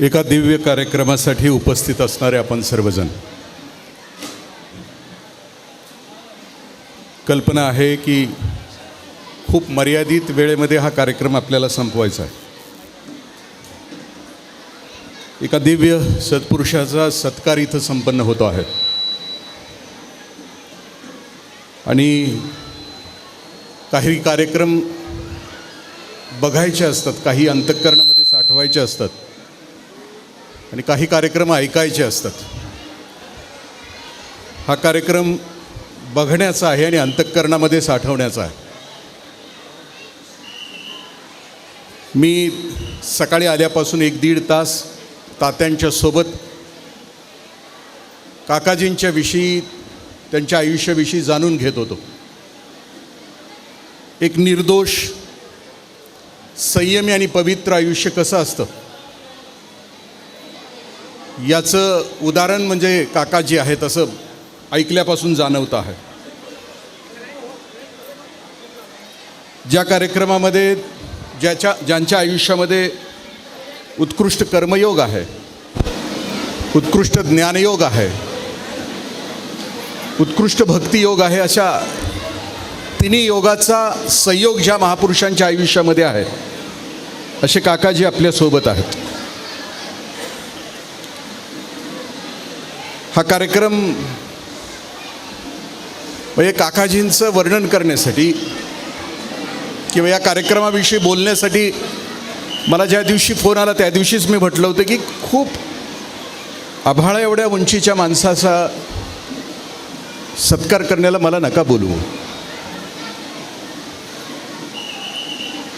एका दिव्य कार्यक्रमासाठी उपस्थित असणारे आपण सर्वजण. कल्पना आहे की खूप मर्यादित वेळेमध्ये हा कार्यक्रम आपल्याला संपवायचा आहे. एका दिव्य सत्पुरुषाचा सत्कार इथं संपन्न होतो आहे. आणि काही कार्यक्रम बघायचे असतात काही अंतःकरणामध्ये साठवायचे असतात. आणि काही कार्यक्रम ऐकायचे असतात. हा कार्यक्रम बघण्याचा आहे आणि अंतःकरणामध्ये साठवण्याचा आहे. मी सकाळी आल्यापासून एक दीड तास तात्यांच्या सोबत काकाजींच्या विषयी त्यांच्या आयुष्याविषयी जाणून घेत होतो. एक निर्दोष संयमी आणि पवित्र आयुष्य कसं असतं? याचं उदाहरण म्हणजे काकाजी आहेत असं ऐकल्यापासून जाणवतं आहे. ज्या कार्यक्रमामध्ये ज्याच्या ज्यांच्या आयुष्यामध्ये उत्कृष्ट कर्मयोग आहे उत्कृष्ट ज्ञानयोग आहे उत्कृष्ट भक्तियोग आहे अशा तिन्ही योगाचा संयोग ज्या महापुरुषांच्या आयुष्यामध्ये आहे असे काकाजी आपल्यासोबत आहेत. हा कार्यक्रम म्हणजे काकाजींचं वर्णन करण्यासाठी किंवा या कार्यक्रमाविषयी बोलण्यासाठी मला ज्या दिवशी फोन आला त्या दिवशीच मी म्हटलं होतं की खूप आभाळा एवढ्या उंचीच्या माणसाचा सत्कार करण्याला मला नका बोलवू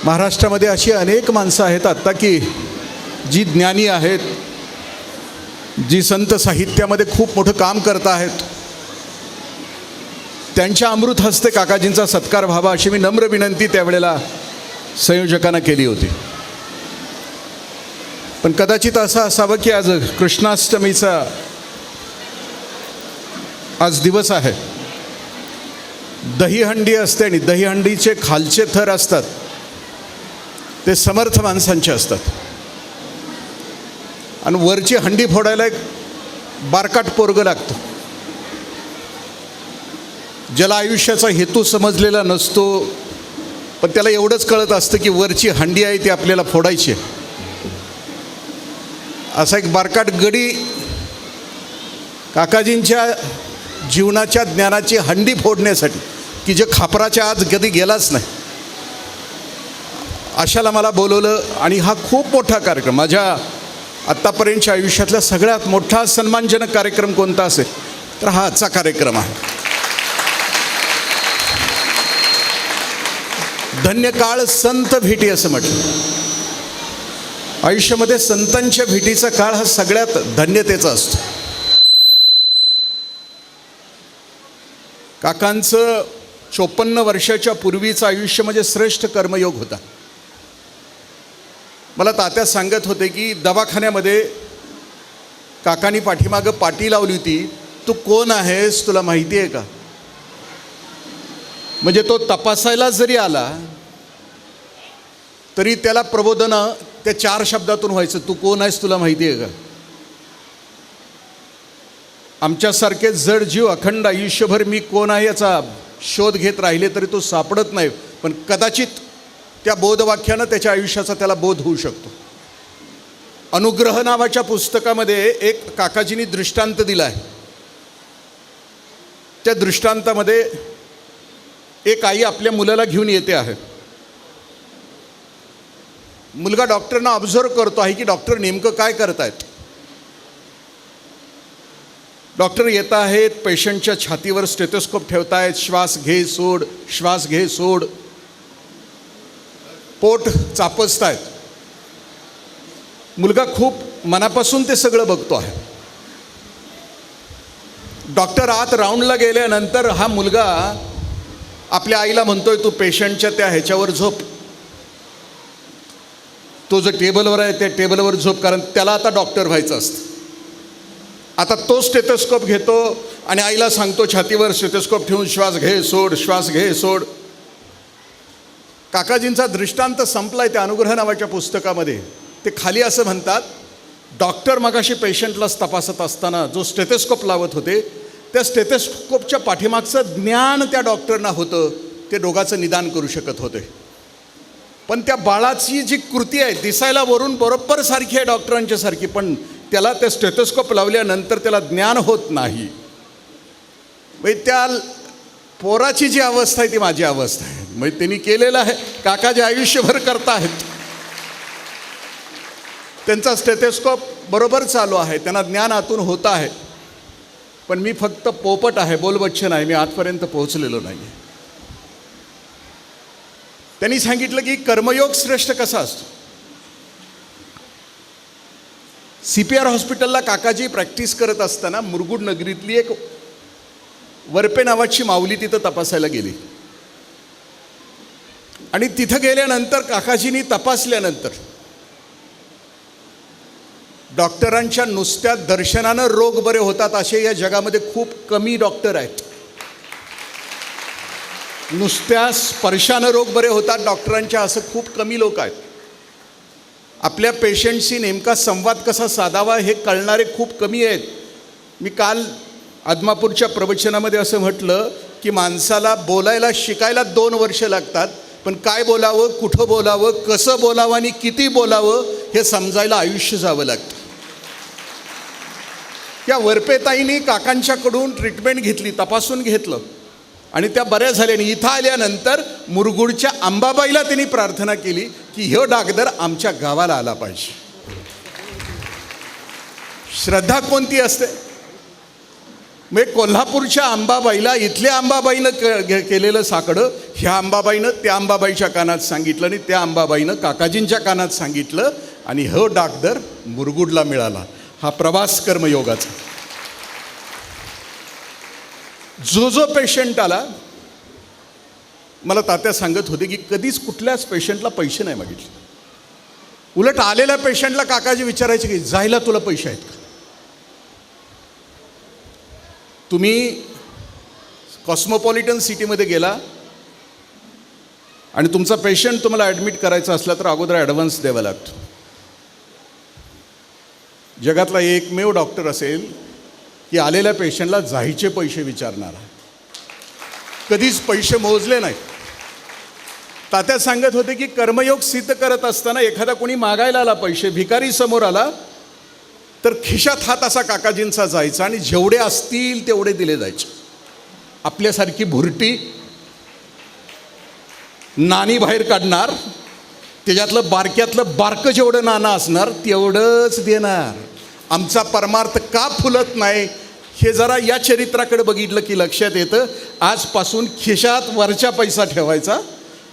महाराष्ट्रामध्ये अशी अनेक माणसं आहेत आत्ता की जी ज्ञानी आहेत जी संत साहित्यामध्ये खूप मोठं काम करत आहेत. त्यांच्या अमृत हस्ते काकाजींचा सत्कार व्हावा अशी मी नम्र विनंती त्यावेळेला संयोजकांना केली होती. पण कदाचित असं असावं की आज कृष्णाष्टमीचा आज दिवस आहे. दहीहंडी असते आणि दहीहंडीचे खालचे थर असतात. ते समर्थ माणसांचे असतात. आणि वरची हंडी फोडायला एक बारकाट पोरग लागतं. ज्याला आयुष्याचा हेतू समजलेला नसतो पण त्याला एवढंच कळत असतं की वरची हंडी आहे ती आपल्याला फोडायची आहे. असा एक बारकाट गडी काकाजींच्या जीवनाच्या ज्ञानाची हंडी फोडण्यासाठी की जे खापराच्या आज कधी गेलाच नाही. अशाला मला बोलवलं आणि हा खूप मोठा कार्यक्रम माझ्या आत्तापर्यंतच्या आयुष्यातला सगळ्यात मोठा सन्मानजनक कार्यक्रम कोणता असेल? तर हा आजचा कार्यक्रम आहे. धन्य काळ संत भेटी असं म्हटलं. आयुष्यामध्ये संतांच्या भेटीचा काळ हा सगळ्यात धन्यतेचा असतो. काकांचं चोपन्न वर्षाच्या पूर्वीचं आयुष्य म्हणजे श्रेष्ठ कर्मयोग होता. मला तात्या सांगत होते की दवाखान्यामध्ये काकानी पाठीमागं पाटी लावली होती. तू कोण आहेस? तुला माहिती आहे का? म्हणजे तो तपासायला जरी आला तरी त्याला प्रबोधनं त्या चार शब्दातून व्हायचं. तू कोण आहेस? तुला माहिती आहे का? आमच्यासारखे जड जीव अखंड आयुष्यभर मी कोण आहे याचा शोध घेत राहिले तरी तो सापडत नाही. पण कदाचित त्या बोधवाक्यानं त्याच्या आयुष्याचा त्याला बोध होऊ शकतो. अनुग्रह नावाच्या पुस्तकामध्ये एक काकाजींनी दृष्टांत दिला आहे. त्या दृष्टांतामध्ये एक आई आपल्या मुलाला घेऊन येते आहे. मुलगा डॉक्टरना ऑब्झर्व करतो आहे की डॉक्टर नेमकं काय करतायत. डॉक्टर येत आहेत पेशंटच्या छातीवर स्टेथोस्कोप ठेवतायत श्वास घे सोड श्वास घे सोड. पोट चापसतायत मुलगा खूप मनापासून ते सगळं बघतो आहे. डॉक्टर आत राऊंडला गेल्यानंतर हा मुलगा आपल्या आईला म्हणतोय तू पेशंटच्या त्या ह्याच्यावर झोप. तो जो टेबलवर आहे त्या टेबलवर झोप कारण त्याला आता डॉक्टर व्हायचं असतं. आता तो स्टेथोस्कोप घेतो आणि आईला सांगतो छातीवर स्टेथोस्कोप ठेवून श्वास घे सोड श्वास घे सोड. काकाजींचा दृष्टांत संपलाय त्या अनुग्रह नावाच्या पुस्तकामध्ये. ते खाली असं म्हणतात डॉक्टर मगाशी पेशंटलाच तपासत असताना जो स्टेथेस्कोप लावत होते त्या स्टेथेस्कोपच्या पाठीमागचं ज्ञान त्या डॉक्टरना होतं ते रोगाचं निदान करू शकत होते. पण त्या बाळाची जी कृती आहे दिसायला वरून बरोबर सारखी आहे डॉक्टरांच्या सारखी पण त्याला त्या स्टेथोस्कोप लावल्यानंतर त्याला ज्ञान होत नाही. म्हणजे त्या पोराची जी अवस्था आहे ती माझी अवस्था आहे. मग त्यांनी केलेलं आहे. काका जे आयुष्यभर करताहेत. त्यांचा स्टेथेस्कोप बरोबर चालू आहे. त्यांना ज्ञान आतून होत आहे. पण मी फक्त पोपट आहे बोलबच्चन आहे मी आजपर्यंत पोहोचलेलो नाही त्यांनी सांगितलं की कर्मयोग श्रेष्ठ कसा असतो? सी पी आर हॉस्पिटलला काकाजी प्रॅक्टिस करत असताना मुरगुड नगरीतली एक वरपे नावाची माऊली तिथं तपासायला गेली. आणि तिथं गेल्यानंतर काकाजींनी तपासल्यानंतर डॉक्टरांच्या नुसत्या दर्शनानं रोग बरे होतात असे या जगामध्ये खूप कमी डॉक्टर आहेत. नुसत्या स्पर्शानं रोग बरे होतात डॉक्टरांच्या असं खूप कमी लोक आहेत. आपल्या पेशंटशी नेमका संवाद कसा साधावा हे कळणारे खूप कमी आहेत. मी काल आदमापूरच्या प्रवचनामध्ये असं म्हटलं की माणसाला बोलायला शिकायला दोन वर्ष लागतात पण काय बोलावं कुठं बोलावं कसं बोलावं आणि किती बोलावं हे समजायला आयुष्य जावं लागतं. या वरपेताईंनी काकांच्याकडून ट्रीटमेंट घेतली तपासून घेतलं. आणि त्या बऱ्या झाल्या आणि इथं आल्यानंतर मुरगुडच्या अंबाबाईला त्यांनी प्रार्थना केली की ह्यो डागदर आमच्या गावाला आला पाहिजे. श्रद्धा कोणती असते? म्हणजे कोल्हापूरच्या अंबाबाईला इथल्या अंबाबाईनं क केलेलं साकडं ह्या अंबाबाईनं त्या अंबाबाईच्या कानात सांगितलं आणि त्या अंबाबाईनं काकाजींच्या कानात सांगितलं आणि ह डागदर मुरगुडला मिळाला. हा प्रवास कर्मयोगाचा. जो जो पेशंट आला मला तात्या सांगत होते की कधीच कुठल्याच पेशंटला पैसे नाही मागितले. उलट आलेल्या पेशंटला काकाजी विचारायचे की जायला तुला पैसे आहेत का? तुम्ही कॉस्मोपॉलिटन सिटीमध्ये गेला आणि तुमचा पेशंट तुम्हाला ॲडमिट करायचा असला तर अगोदर ॲडव्हान्स द्यावा लागतो. जगातला एकमेव डॉक्टर असेल की आलेल्या पेशंटला जायचे पैसे विचारणारा. कधीच पैसे मोजले नाही तात्या सांगत होते की कर्मयोग सिद्ध करत असताना एखादा कोणी मागायला आला पैसे भिकारी समोर आला तर खिशात हात असा काकाजींचा जायचा आणि जेवढे असतील तेवढे दिले जायचे. आपल्यासारखी भुरटी नाणी बाहेर काढणार त्याच्यातलं बारक्यातलं बारकं जेवढं नाणं असणार तेवढंच देणार. आमचा परमार्थ का फुलत नाही हे जरा या चरित्राकडे बघितलं की लक्षात येतं. आजपासून खिशात वरच्या पैसा ठेवायचा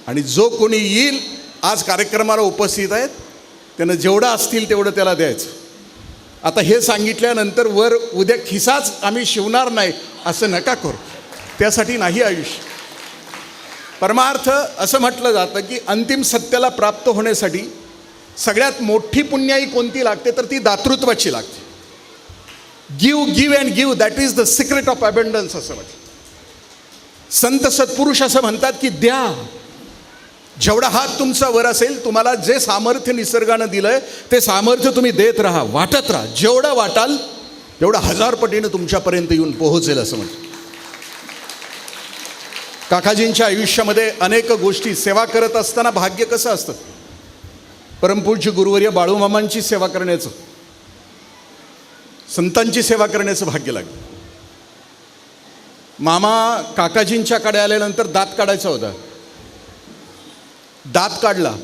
आणि जो कोणी येईल आज कार्यक्रमाला उपस्थित आहेत त्यानं जेवढं असतील तेवढं त्याला द्यायचं. आता हे सांगितल्यानंतर वर उद्या खिसाच आम्ही शिवणार नाही असं नका करू. त्यासाठी नाही आयुष्य. परमार्थ असं म्हटलं जातं की अंतिम सत्याला प्राप्त होण्यासाठी सगळ्यात मोठी पुण्याई कोणती लागते तर ती दातृत्वाची लागते. Give give and give that is the secret of abundance असं म्हटलं. संत सत्पुरुष असं म्हणतात की द्या. जेवढा हात तुमचा वर असेल तुम्हाला जे सामर्थ्य निसर्गानं दिलंय ते सामर्थ्य तुम्ही देत राहा वाटत राहा. जेवढं वाटाल तेवढं हजार पटीनं तुमच्यापर्यंत येऊन पोहोचेल असं म्हणतं काकाजींच्या आयुष्यामध्ये अनेक गोष्टी सेवा करत असताना भाग्य कसं असतं? परमपूज्य गुरुवर्य बाळूमामांची सेवा करण्याचं संतांची सेवा करण्याचं भाग्य लागलं. मामा काकाजींच्याकडे आल्यानंतर दात काढायचा होता. दात काढला.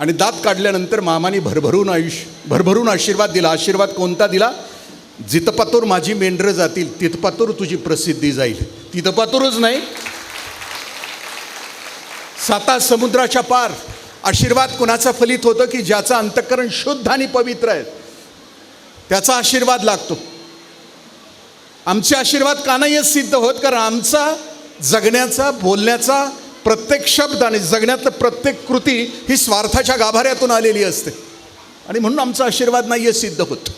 आणि दात काढल्यानंतर मामाने भरभरून आयुष्य भरभरून आशीर्वाद दिला. आशीर्वाद कोणता दिला? जितपातूर माझी मेंढरं जातील तितपातूर तुझी प्रसिद्धी जाईल. तितपातूरच नाही. साता समुद्राच्या पार. आशीर्वाद कुणाचा फलित होतं की ज्याचं अंतःकरण शुद्ध आणि पवित्र आहे? त्याचा आशीर्वाद लागतो. आमचे आशीर्वाद का नाही सिद्ध होत? कारण आमचा जगण्याचा बोलण्याचा प्रत्येक शब्द आणि जगण्यातलं प्रत्येक कृती ही स्वार्थाच्या गाभाऱ्यातून आलेली असते. आणि म्हणून आमचा आशीर्वाद नाही आहे सिद्ध होत.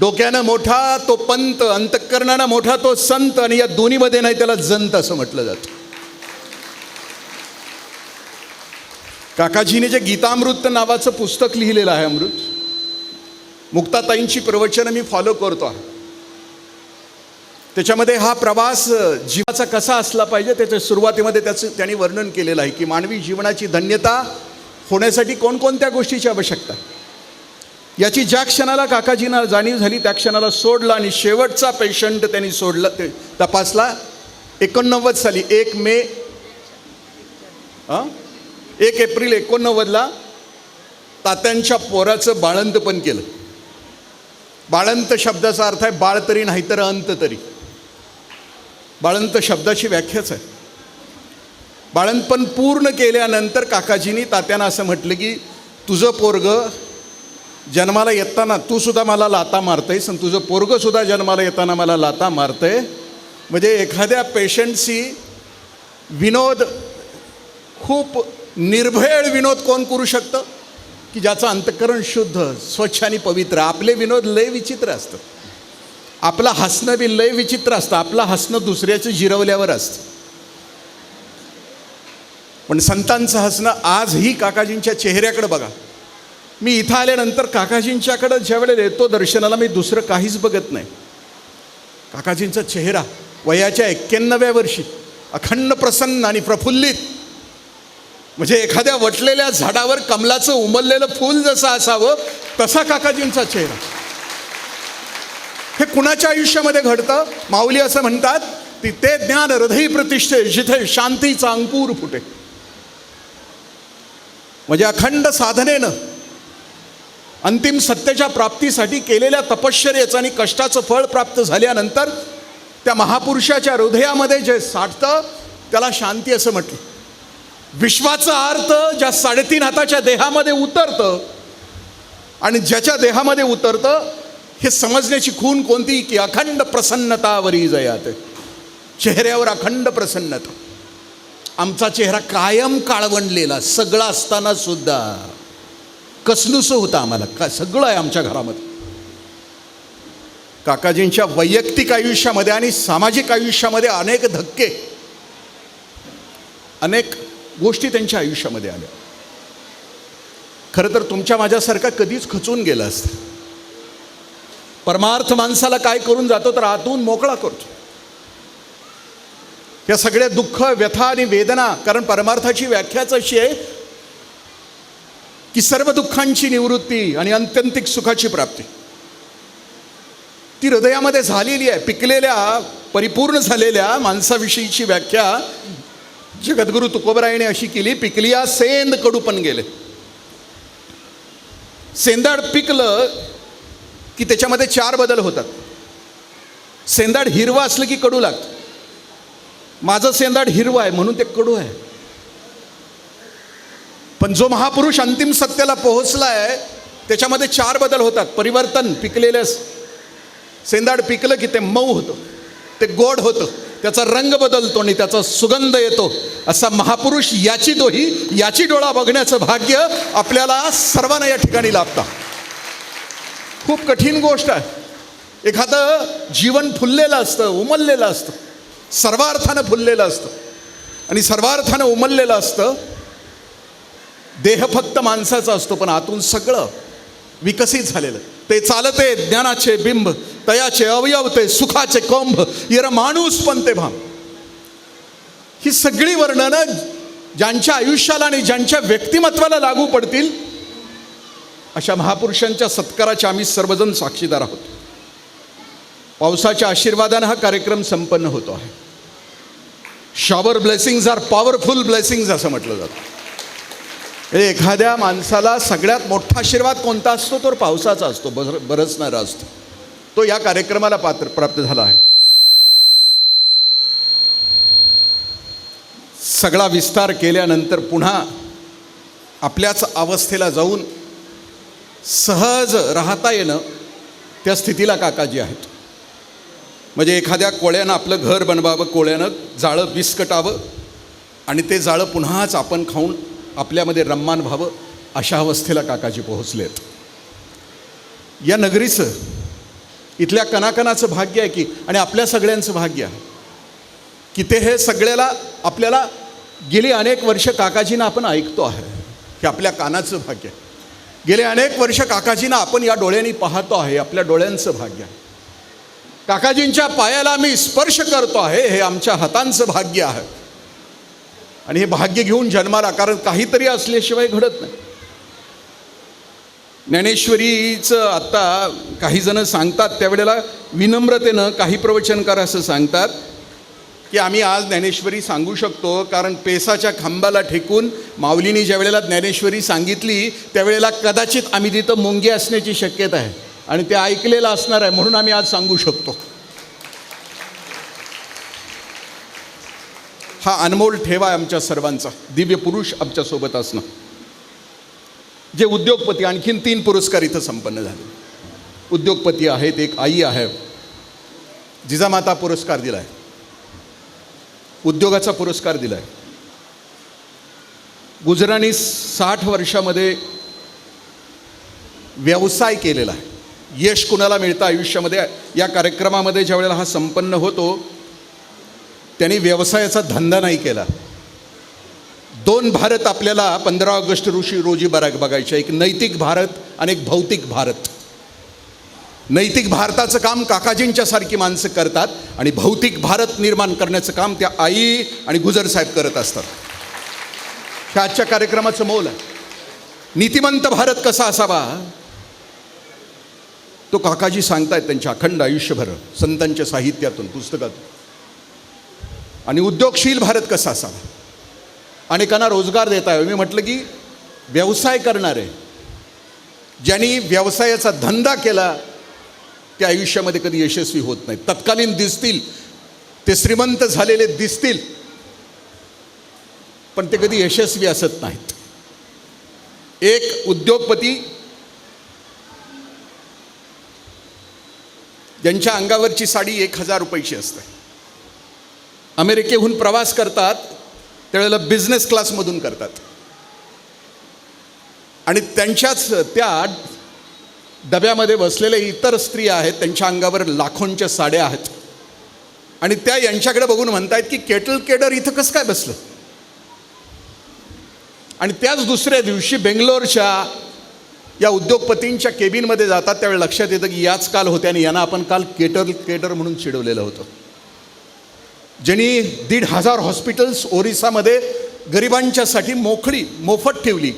डोक्यानं मोठा तो पंत अंतःकरणानं मोठा तो संत आणि या दोन्हीमध्ये नाही त्याला जंत असं म्हटलं जातं. काकाजीने जे गीतामृत नावाचं पुस्तक लिहिलेलं आहे अमृत मुक्ताताईंची प्रवचनं मी फॉलो करतो आहे. त्याच्यामध्ये हा प्रवास जीवाचा कसा असला पाहिजे त्याच्या सुरुवातीमध्ये त्याचं त्यांनी वर्णन केलेलं आहे की मानवी जीवनाची धन्यता होण्यासाठी कोणकोणत्या गोष्टीची आवश्यकता याची ज्या क्षणाला काकाजींना जाणीव झाली त्या क्षणाला सोडला आणि शेवटचा पेशंट त्यांनी सोडला ते तपासला. एकोणनव्वद साली एक मे एक एप्रिल एकोणनव्वदला तात्यांच्या पोराचं बाळंतपण केलं. बाळंत शब्दाचा अर्थ आहे बाळ तरी नाही तर अंत तरी. बाळंत शब्दाची व्याख्याच आहे. बाळंतपण पूर्ण केल्यानंतर काकाजींनी तात्यांना असं म्हटलं की तुझं पोरग जन्माला येताना तू सुद्धा मला लाता मारतेस आणि तुझं पोरगसुद्धा जन्माला येताना मला लाता मारतंय. म्हणजे एखाद्या पेशंटशी विनोद खूप निर्भेळ विनोद कोण करू शकतं? की ज्याचं अंतकरण शुद्ध स्वच्छ आणि पवित्र आपले विनोद लय विचित्र असतं आपलं हसणं बी लय विचित्र असतं. आपलं हसणं दुसऱ्याचं जिरवल्यावर असतं. पण संतांचं हसणं आजही काकाजींच्या चेहऱ्याकडे बघा. मी इथं आल्यानंतर काकाजींच्याकडं ज्यावेळेला येतो दर्शनाला मी दुसरं काहीच बघत नाही. काकाजींचा चेहरा वयाच्या एक्क्याण्णव्या वर्षी अखंड प्रसन्न आणि प्रफुल्लित. म्हणजे एखाद्या वटलेल्या झाडावर कमलाचं उमललेलं फूल जसं असावं तसा काकाजींचा चेहरा. हे कुणाच्या आयुष्यामध्ये घडतं? माऊली असं म्हणतात की ते ज्ञान हृदय प्रतिष्ठे जिथे शांतीचा अंकुर फुटे. म्हणजे अखंड साधनेनं अंतिम सत्तेच्या प्राप्तीसाठी केलेल्या तपश्चर्याचं आणि कष्टाचं फळ प्राप्त झाल्यानंतर त्या महापुरुषाच्या हृदयामध्ये जे साठतं त्याला शांती असं म्हटलं. विश्वाचा अर्थ ज्या साडेतीन हाताच्या देहामध्ये उतरतं आणि ज्याच्या देहामध्ये उतरतं हे समजण्याची खून कोणती? की अखंड प्रसन्नतावरी जयात. चेहऱ्यावर अखंड प्रसन्नता. आमचा चेहरा कायम काळवंडलेला सगळा असताना सुद्धा. कसनुसं होतं आम्हाला? का सगळं आहे आमच्या घरामध्ये. काकाजींच्या वैयक्तिक आयुष्यामध्ये आणि सामाजिक आयुष्यामध्ये अनेक धक्के. अनेक गोष्टी त्यांच्या आयुष्यामध्ये आल्या. खरं तर तुमच्या माझ्यासारखा कधीच खचून गेला असतं. परमार्थ माणसाला काय करून जातो तर आतून मोकळा करतो. या सगळ्या दुःख व्यथा आणि वेदना कारण परमार्थाची व्याख्याच अशी आहे की सर्व दुःखांची निवृत्ती आणि अत्यंतिक सुखाची प्राप्ती. ती हृदयामध्ये झालेली आहे पिकलेल्या परिपूर्ण झालेल्या माणसाविषयीची व्याख्या जगद्गुरु तुकोबरायने अशी केली पिकलिया सेंद कडू पण गेले. सेंदाड पिकलं की त्याच्यामध्ये चार बदल होतात. सेंदाड हिरवा असलं की कडू लागतं. माझं सेंदाड हिरवं आहे म्हणून ते कडू आहे. पण जो महापुरुष अंतिम सत्याला पोहोचला आहे त्याच्यामध्ये चार बदल होतात. परिवर्तन पिकलेलं सेंदाड पिकलं की ते मऊ होतं. ते गोड होतं. त्याचा रंग बदलतो आणि त्याचा सुगंध येतो. असा महापुरुष याची दोही याची डोळा बघण्याचं भाग्य आपल्याला सर्वांना या ठिकाणी लाभतं. खूप कठीण गोष्ट आहे. एखादं जीवन फुललेलं असतं उमललेलं असतं. सर्वार्थानं फुललेलं असतं. आणि सर्वार्थानं उमललेलं असतं देह फक्त माणसाचा असतो पण आतून सगळं विकसित झालेलं. ते चालते ज्ञानाचे बिंब तयाचे अवयव ते सुखाचे कोंभ येर माणूस पण ते भाम. ही सगळी वर्णनं ज्यांच्या आयुष्याला आणि ज्यांच्या व्यक्तिमत्वाला लागू पडतील अशा महापुरुषांच्या सत्काराच्या आम्ही सर्वजण साक्षीदार आहोत. पावसाच्या आशीर्वादानं हा कार्यक्रम संपन्न होतो आहे. Shower blessings are powerful blessings असं म्हटलं जातं. म्हणजे एखाद्या माणसाला सगळ्यात मोठा आशीर्वाद कोणता असतो? तर पावसाचा असतो. बर बरसणारा असतो. तो या कार्यक्रमाला पात्र प्राप्त झाला आहे. सगळा विस्तार केल्यानंतर पुन्हा आपल्याच अवस्थेला जाऊन सहज राहता येणं त्या स्थितीला काकाजी आहेत. म्हणजे एखाद्या कोळ्यानं आपलं घर बनवावं कोळ्यानं जाळं विस्कटावं आणि ते जाळं पुन्हाच आपण खाऊन आपल्यामध्ये रम्मान व्हावं अशा अवस्थेला काकाजी पोहोचलेत या नगरीचं इथल्या कणाकणाचं भाग्य आहे की आणि आपल्या सगळ्यांचं भाग्य आहे की ते हे सगळ्याला आपल्याला गेली अनेक वर्ष काकाजींना आपण ऐकतो आहे. हे आपल्या कानाचं भाग्य आहे. गेले अनेक वर्ष काकाजींना आपण या डोळ्यांनी पाहतो आहे आपल्या डोळ्यांचं भाग्य आहे. काकाजींच्या पायाला मी स्पर्श करतो आहे हे आमच्या हातांचं भाग्य आहे. आणि हे भाग्य घेऊन जन्माला कारण काहीतरी असल्याशिवाय घडत नाही. ज्ञानेश्वरीचं आत्ता काही जण सांगतात त्यावेळेला विनम्रतेनं काही प्रवचनकार असं सांगतात की आम्ही आज ज्ञानेश्वरी सांगू शकतो कारण पेसाच्या खांबाला ठेकून माऊलीने ज्या वेळेला ज्ञानेश्वरी सांगितली त्यावेळेला कदाचित आम्ही तिथं मुंगी असण्याची शक्यता आहे. आणि ते ऐकलेलं असणार आहे म्हणून आम्ही आज सांगू शकतो. हा अनमोल ठेवा आहे आमच्या सर्वांचा. दिव्य पुरुष आमच्यासोबत असणं. जे उद्योगपती आणखीन तीन पुरस्कार इथं संपन्न झाले. उद्योगपती आहेत एक आई आहे जिजामाता पुरस्कार दिला आहे उद्योगाचा पुरस्कार दिला आहे गुजराणी साठ वर्षामध्ये व्यवसाय केलेला आहे. यश कुणाला मिळतं आयुष्यामध्ये? या कार्यक्रमामध्ये ज्या वेळेला हा संपन्न होतो त्यांनी व्यवसायाचा धंदा नाही केला. दोन भारत आपल्याला पंधरा ऑगस्ट ऋषी रोजी बरा बघायचे. एक नैतिक भारत आणि एक भौतिक भारत. नैतिक भारताचं काम काकाजींच्या सारखी माणसं करतात आणि भौतिक भारत निर्माण करण्याचं काम त्या आई आणि गुजर साहेब करत असतात. ह्या आजच्या कार्यक्रमाचं मोल आहे. नीतिमंत भारत कसा असावा? तो काकाजी सांगतायत त्यांच्या अखंड आयुष्यभर संतांच्या साहित्यातून पुस्तकातून. आणि उद्योगशील भारत कसा असावा? अनेकांना रोजगार देता मी म्हटलं की व्यवसाय करणारे ज्यांनी व्यवसायाचा धंदा केला ते आयुष्यामध्ये कधी यशस्वी होत नाही तत्कालीन दिसतील ते श्रीमंत झालेले दिसतील पण ते कधी यशस्वी असत नाहीत. एक उद्योगपती ज्यांच्या अंगावरची साडी एक हजार रुपयाची असते. अमेरिकेहून प्रवास करतात त्यावेळेला बिझनेस क्लासमधून करतात. आणि त्यांच्याच त्या डब्यामध्ये बसलेल्या इतर स्त्रिया आहेत त्यांच्या अंगावर लाखोंच्या साड्या आहेत. आणि त्या यांच्याकडे बघून म्हणतायत की केटल केडर इथं कसं काय बसलं? आणि त्याच दुसऱ्या दिवशी बेंगलोरच्या या उद्योगपतींच्या केबिनमध्ये जातात त्यावेळी लक्षात येतं की याच काल होत्या आणि यांना आपण काल केटर केटर म्हणून चिडवलेलं होतं. ज्यांनी दीड हजार हॉस्पिटल्स ओरिसामध्ये गरिबांच्यासाठी मोकळी मोफत ठेवली.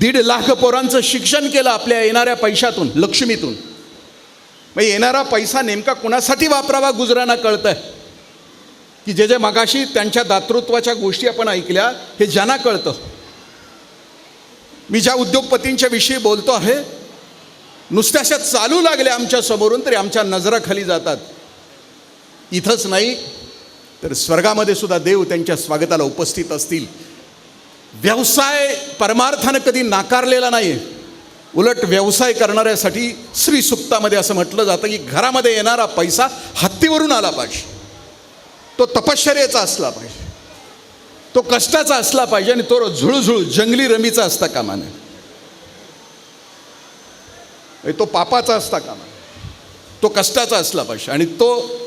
दीड लाख पोरांचं शिक्षण केलं आपल्या येणाऱ्या पैशातून लक्ष्मीतून. मग येणारा पैसा नेमका कुणासाठी वापरावा गुजरांना कळतं आहे की जे जे मगाशी त्यांच्या दातृत्वाच्या गोष्टी आपण ऐकल्या हे ज्यांना कळतं. मी ज्या उद्योगपतींच्या विषयी बोलतो आहे नुसत्या अशा चालू लागल्या आमच्या समोरून तरी आमच्या नजराखाली जातात. इथंच नाही तर स्वर्गामध्ये सुद्धा देव त्यांच्या स्वागताला उपस्थित असतील. व्यवसाय परमार्थानं कधी नाकारलेला नाही उलट व्यवसाय करणाऱ्यासाठी श्री सुक्तामध्ये असं म्हटलं जातं की घरामध्ये येणारा पैसा हत्तीवरून आला पाहिजे. तो तपश्चर्याचा असला पाहिजे. तो कष्टाचा असला पाहिजे आणि तो झुळझुळ जंगली रमीचा असता कामा नये. तो पापाचा असता कामा तो कष्टाचा असला पाहिजे. आणि तो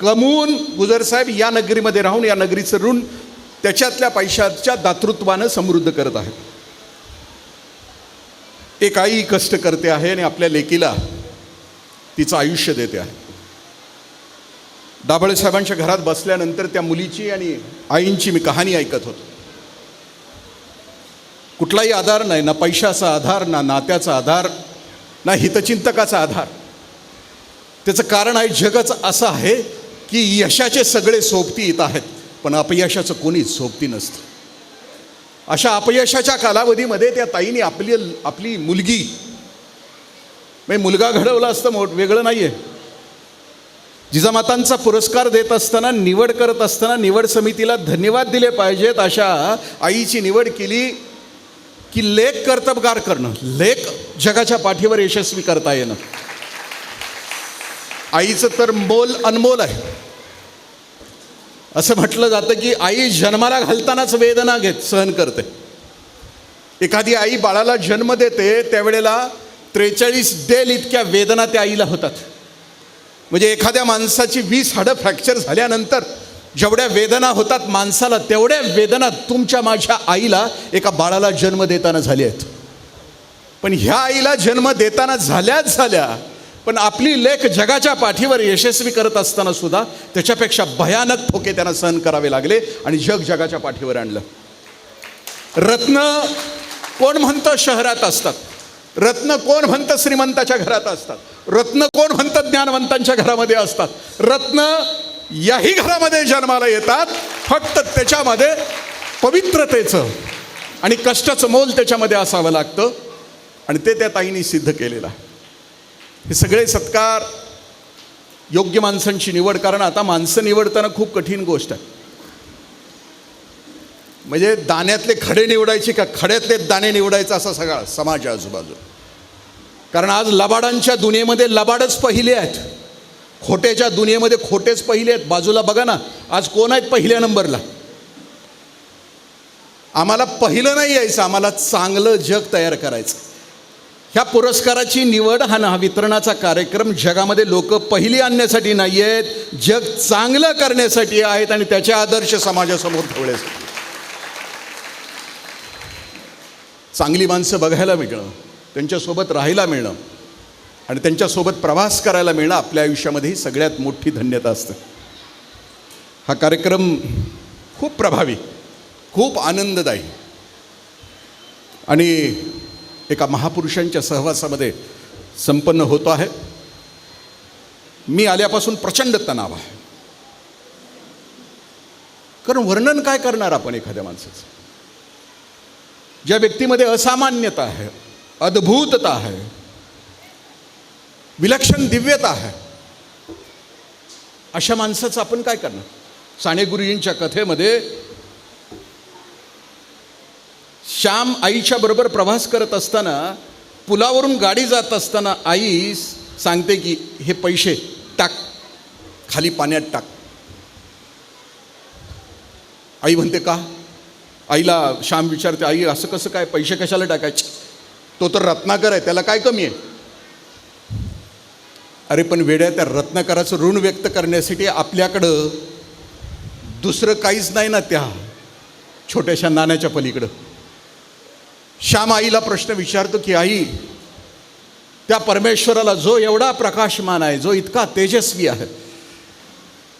कमवून गुजरसाहेब या नगरीमध्ये राहून या नगरीचं ऋण त्याच्यातल्या पैशाच्या दातृत्वानं समृद्ध करत आहे एक आई कष्ट करते आहे आणि आपल्या लेकीला तिचं आयुष्य देते आहे. दाभळे साहेबांच्या घरात बसल्यानंतर त्या मुलीची आणि आईंची मी कहाणी ऐकत होतो. कुठलाही आधार नाही ना पैशाचा आधार ना नात्याचा आधार ना हितचिंतकाचा आधार. त्याचं कारण आहे जगच असं आहे की यशाचे सगळे सोबती येत आहेत. पण अपयशाचं कोणीच सोबती नसतं. अशा अपयशाच्या कालावधीमध्ये त्या ताईने आपली आपली मुलगी म्हणजे मुलगा घडवला असतं मोठ वेगळं नाही आहे जिजामातांचा पुरस्कार देत असताना निवड करत असताना निवड समितीला धन्यवाद दिले पाहिजेत अशा आईची निवड केली की लेख कर्तबगार करणं लेख जगाच्या पाठीवर यशस्वी करता येणं. आईचं तर मोल अनमोल आहे. असं म्हटलं जातं की आई जन्माला घालतानाच वेदना घेत सहन करते. एखादी आई बाळाला जन्म देते त्यावेळेला त्रेचाळीस डेल इतक्या वेदना त्या आईला होतात. म्हणजे एखाद्या माणसाची वीस हाडं फ्रॅक्चर झाल्यानंतर जेवढ्या वेदना होतात माणसाला तेवढ्या वेदना तुमच्या माझ्या आईला एका बाळाला जन्म देताना झाल्या आहेत. पण ह्या आईला जन्म देताना झाल्याच झाल्या पण आपली लेख जगाच्या पाठीवर यशस्वी करत असताना सुद्धा त्याच्यापेक्षा भयानक ठोके त्यांना सहन करावे लागले आणि जग जगाच्या पाठीवर आणलं. रत्न कोण म्हणतं शहरात असतात? रत्न कोण म्हणतं श्रीमंताच्या घरात असतात? रत्न कोण म्हणतं ज्ञानवंतांच्या घरामध्ये असतात? रत्न याही घरामध्ये जन्माला येतात फक्त त्याच्यामध्ये पवित्रतेचं आणि कष्टाचं मोल त्याच्यामध्ये असावं लागतं आणि ते त्या ताईंनी सिद्ध केलेलं आहे. हे सगळे सत्कार योग्य माणसांची निवड कारण आता माणसं निवडताना खूप कठीण गोष्ट आहे. म्हणजे दाण्यातले खडे निवडायचे का खड्यातले दाणे निवडायचा असा सगळा समाज आजूबाजू. कारण आज लबाडांच्या दुनियेमध्ये लबाडच पहिले आहेत. खोट्याच्या दुनियेमध्ये खोटेच पहिले आहेत. बाजूला बघा ना आज कोण आहेत पहिल्या नंबरला? आम्हाला पहिलं नाही यायचं आम्हाला चांगलं जग तयार करायचं. ह्या पुरस्काराची निवड हा ना वितरणाचा कार्यक्रम जगामध्ये लोक पहिली आणण्यासाठी नाही आहेत जग चांगलं करण्यासाठी आहेत आणि त्याचे आदर्श समाजासमोर ठेवण्यासाठी चांगली माणसं बघायला मिळणं त्यांच्यासोबत राहायला मिळणं आणि त्यांच्यासोबत प्रवास करायला मिळणं आपल्या आयुष्यामध्ये ही सगळ्यात मोठी धन्यता असते. हा कार्यक्रम खूप प्रभावी खूप आनंददायी आणि एका महापुरुषांच्या सहवासामध्ये संपन्न होतो आहे. मी आल्यापासून प्रचंड तणाव आहे. कारण वर्णन काय करणार आपण एखाद्या माणसाचं? ज्या व्यक्तीमध्ये असामान्यता आहे अद्भुतता आहे विलक्षण दिव्यता आहे अशा माणसाचं आपण काय करणार? साने गुरुजींच्या कथेमध्ये श्याम आईच्या बरोबर प्रवास करत असताना पुलावरून गाडी जात असताना आई सांगते की हे पैसे टाक खाली पाण्यात टाक. आई म्हणते का? आईला श्याम विचारते आई असं कसं काय? पैसे कशाला टाकायचे? तो तर रत्नाकर आहे त्याला काय कमी आहे? अरे पण वेड्या त्या रत्नाकराचं ऋण व्यक्त करण्यासाठी आपल्याकडं दुसरं काहीच नाही ना त्या छोट्याशा नाण्याच्या पलीकडं. श्याम आईला प्रश्न विचारतो की आई त्या परमेश्वराला जो एवढा प्रकाशमान आहे जो इतका तेजस्वी आहे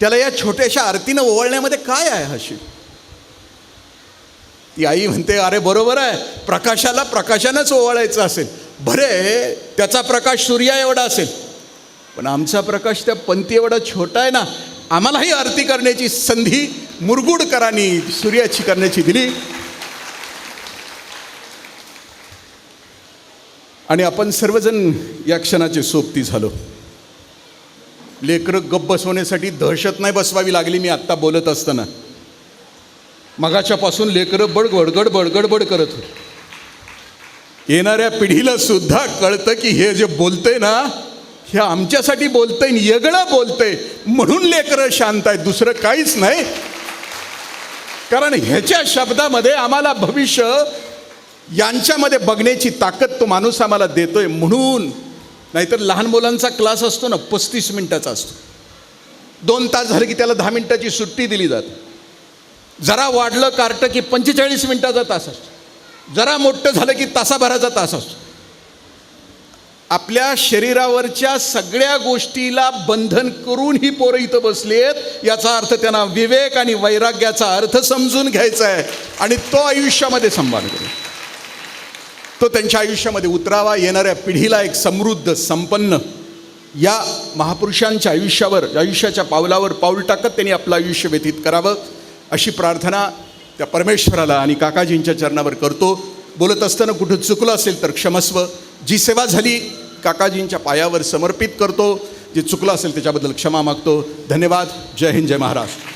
त्याला या छोट्याशा आरतीनं ओवळण्यामध्ये काय आहे अशी ती आई म्हणते अरे बरोबर आहे. प्रकाशाला प्रकाशानंच ओवाळायचं असेल. बरे त्याचा प्रकाश सूर्या एवढा असेल पण आमचा प्रकाश त्या पंथी एवढा छोटा आहे ना आम्हालाही आरती करण्याची संधी मुरगुडकरांनी सूर्याची करण्याची दिली. आणि आपण सर्वजण या क्षणाचे सोबती झालो. लेकरं गप्प बसवण्यासाठी दहशत नाही बसवावी लागली मी आत्ता बोलत असताना. मगाच्यापासून लेकरं बडगडगड बडगडबड करत होत. येणाऱ्या पिढीला सुद्धा कळतं की हे जे बोलतंय ना हे आमच्यासाठी बोलतंय येगळं बोलतंय. म्हणून लेकरं शांत आहेत दुसरं काहीच नाही. कारण ह्याच्या शब्दामध्ये आम्हाला भविष्य यांच्यामध्ये बघण्याची ताकद तो माणूस आम्हाला देतोय म्हणून. नाहीतर लहान मुलांचा क्लास असतो ना पस्तीस मिनिटाचा असतो. दोन तास झाले की त्याला दहा मिनिटाची सुट्टी दिली जाते. जरा वाढलं कार्ट की पंचेचाळीस मिनिटाचा तास असतो. जरा मोठं झालं की तासाभराचा तास असतो. आपल्या शरीरावरच्या सगळ्या गोष्टीला बंधन करून ही पोरं इथं बसली आहेत याचा अर्थ त्यांना विवेक आणि वैराग्याचा अर्थ समजून घ्यायचा आहे आणि तो आयुष्यामध्ये सांभाळ करेल तो त्यांच्या आयुष्यामध्ये उतरावा येणाऱ्या पिढीला एक समृद्ध संपन्न या महापुरुषांच्या आयुष्यावर आयुष्याच्या पावलावर पाऊल टाकत त्यांनी आपलं आयुष्य व्यतीत करावं. अशी प्रार्थना त्या परमेश्वराला आणि काकाजींच्या चरणावर करतो. बोलत असताना कुठं चुकलं असेल तर क्षमस्व. जी सेवा झाली काकाजींच्या पायावर समर्पित करतो. जे चुकलं असेल त्याच्याबद्दल क्षमा मागतो. धन्यवाद. जय हिंद जय महाराष्ट्र.